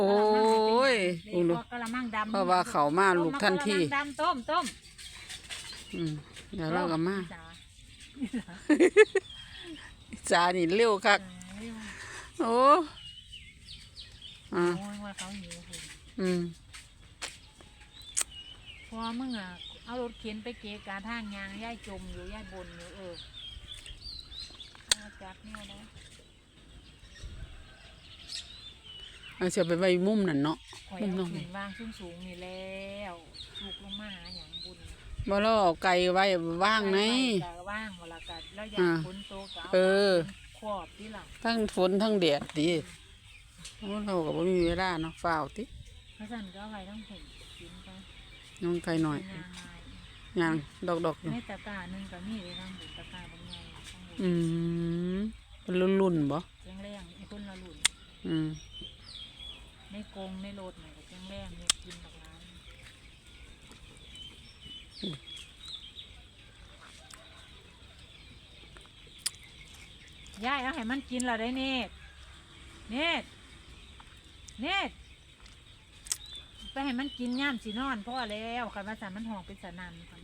โอ้ยเลลุงยดูพวกกระมังดำเพราะว่าเขามาลูกทันทีต้มมากระมังดำต้มต้มอืมเดี๋ยวเราก็มาจ้าจานี่เร็วคักเออโอ้อ่าโอ้ยว่าเขาหิวคุณอืมพอมึงอะเอารถเข็นไปเกะกาทางยางย่ายจมอยู่ย่ายบนอยู่เออเอามาจับเนี่ยนะ เอาเสียไปไว้มุมนั่นเนาะข่อยมึงน้เอาองขึ้นวางสูงสูงๆนี่แล้วลูกลงมาหาอย่างบุญบ่เราเอาไก่ไว้ว่างไหนก็ว่างเวลากัดแล้วอยาอ่าฝนตกก็เอาเออ ขอบที่หลังทั้งฝนทั้งแดดดิโอ้เราก็บ่มีเวลาเนาะฝ้าวติพระสันก็เอาไว้ต้องผมกินไปน้องไก่หน่อยเป็นยางไงย่างดอกๆอยู่ในตะกร้าหนึ่งก็มีเลยทั้งบุญตะกร้าบางใหญ่ทั้งบุญอืมเป็นรุ่นๆบ่แจ้งแรงไอ้คนละหลุนอืม ในกรงในโลดไหนก็แจ้งแรงเนี่ยกินดอกร้านยายเอาให้มันกินละได้เนตเนตเนตไปให้มันกินย่ามสีนอนพ่อแล้วคันว่าสันมันห่องเป็นสนันคัน